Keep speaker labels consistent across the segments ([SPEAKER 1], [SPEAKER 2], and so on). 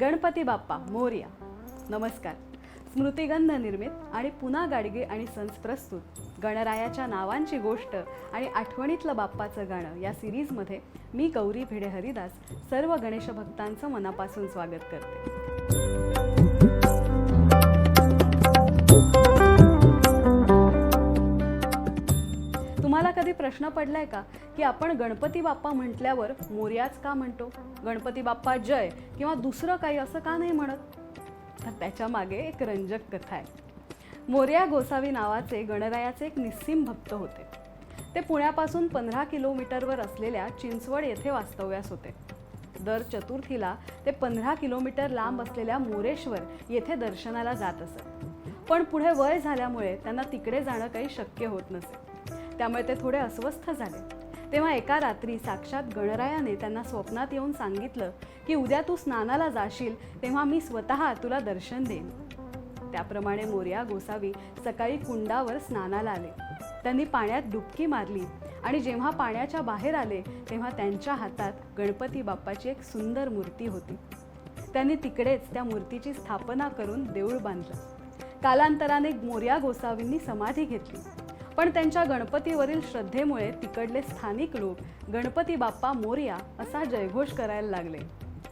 [SPEAKER 1] गणपती बाप्पा मोर्या. नमस्कार. स्मृतिगंध निर्मित आणि पुन्हा गाडगे आणि सन्स प्रस्तुत. गणरायाच्या नावांची गोष्ट आणि आठवणीतलं बाप्पाचं गाणं या सिरीजमध्ये मी गौरी भिडे हरिदास सर्व गणेश भक्तांचं मनापासून स्वागत करते. प्रश्न पडलाय का? की आपण गणपती बाप्पा म्हटल्यावर मोर्याच का म्हणतो? गणपती बाप्पा जय किंवा दुसरं काही असं का नाही म्हणत? तर त्याच्यामागे एक रंजक कथा आहे. मोर्या गोसावी नावाचे गणरायाचे एक निस्सीम भक्त होते. ते पुण्यापासून पंधरा किलोमीटरवर असलेल्या चिंचवड येथे वास्तव्यास होते. दर चतुर्थीला ते पंधरा किलोमीटर लांब असलेल्या मोरेश्वर येथे दर्शनाला जात असत. पण पुढे वय झाल्यामुळे त्यांना तिकडे जाणं काही शक्य होत नसे. त्यामुळे ते थोडे अस्वस्थ झाले. तेव्हा एका रात्री साक्षात गणरायाने त्यांना स्वप्नात येऊन सांगितलं की उद्या तू स्नानाला जाशील तेव्हा मी स्वतः तुला दर्शन देईन. त्याप्रमाणे मोर्या गोसावी सकाळी कुंडावर स्नानाला आले. त्यांनी पाण्यात डुबकी मारली आणि जेव्हा पाण्याच्या बाहेर आले तेव्हा त्यांच्या हातात गणपती बाप्पाची एक सुंदर मूर्ती होती. त्यांनी तिकडेच त्या मूर्तीची स्थापना करून देऊळ बांधलं. कालांतराने मोर्या गोसावींनी समाधी घेतली. पण त्यांच्या गणपतीवरील श्रद्धेमुळे तिकडले स्थानिक लोक गणपती बाप्पा मोर्या असा जयघोष करायला लागले.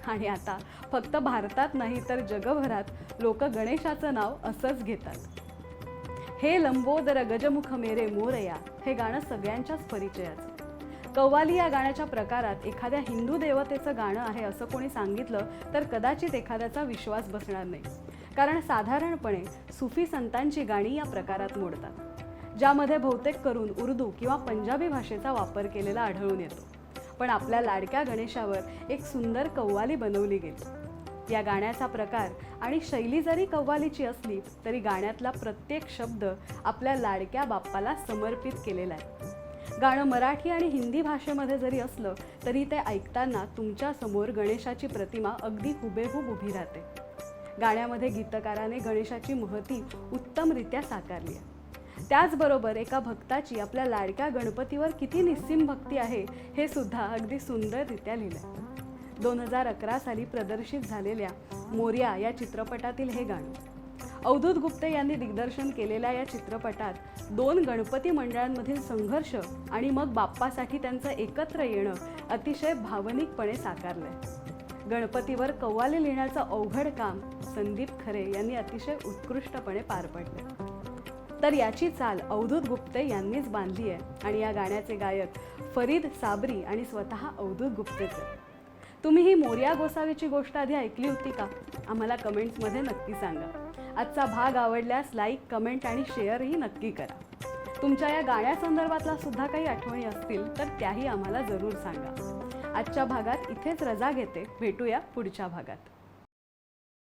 [SPEAKER 1] आणि आता फक्त भारतात नाही तर जगभरात लोक गणेशाचं नाव असंच घेतात. हे लंबोदर गजमुख मेरे मोरया हे गाणं सगळ्यांच्याच परिचयाचं. कव्वाली या गाण्याच्या प्रकारात एखाद्या हिंदू देवतेचं गाणं आहे असं कोणी सांगितलं तर कदाचित एखाद्याचा विश्वास बसणार नाही. कारण साधारणपणे सुफी संतांची गाणी या प्रकारात मोडतात. ज्यामध्ये बहुतेक करून उर्दू किंवा पंजाबी भाषेचा वापर केलेला आढळून येतो. पण आपल्या लाडक्या गणेशावर एक सुंदर कव्वाली बनवली गेली. या गाण्याचा प्रकार आणि शैली जरी कव्वालीची असली तरी गाण्यातला प्रत्येक शब्द आपल्या लाडक्या बाप्पाला समर्पित केलेला आहे. गाणं मराठी आणि हिंदी भाषेमध्ये जरी असलं तरी ते ऐकताना तुमच्यासमोर गणेशाची प्रतिमा अगदी हुबेहूब उभी राहते. गाण्यामध्ये गीतकाराने गणेशाची महती उत्तमरित्या साकारली आहे. त्याचबरोबर एका भक्ताची आपल्या लाडक्या गणपतीवर किती निस्सीम भक्ती आहे हे सुद्धा अगदी सुंदररित्या लिहिलं दोन हजार अकरा साली प्रदर्शित झालेल्या मोर्या या चित्रपटातील हे गाणं. अवधूत गुप्ते यांनी दिग्दर्शन केलेल्या या चित्रपटात दोन गणपती मंडळांमधील संघर्ष आणि मग बाप्पासाठी त्यांचं एकत्र येणं अतिशय भावनिकपणे साकारलंय. गणपतीवर कव्वाली लिहिण्याचं अवघड काम संदीप खरे यांनी अतिशय उत्कृष्टपणे पार पडलं तर याची चाल अवधूत गुप्ते यांनीच बांधली आहे. आणि या गाण्याचे गायक फरीद साबरी आणि स्वतः अवधूत गुप्तेचे. तुम्ही ही मोर्या गोसावीची गोष्ट आधी ऐकली होती का? आम्हाला कमेंट्समध्ये नक्की सांगा. आजचा भाग आवडल्यास लाईक कमेंट आणि शेअरही नक्की करा. तुमच्या या गाण्यासंदर्भातला सुद्धा काही आठवणी असतील तर त्याही आम्हाला जरूर सांगा. आजच्या भागात इथेच रजा घेते. भेटूया पुढच्या भागात.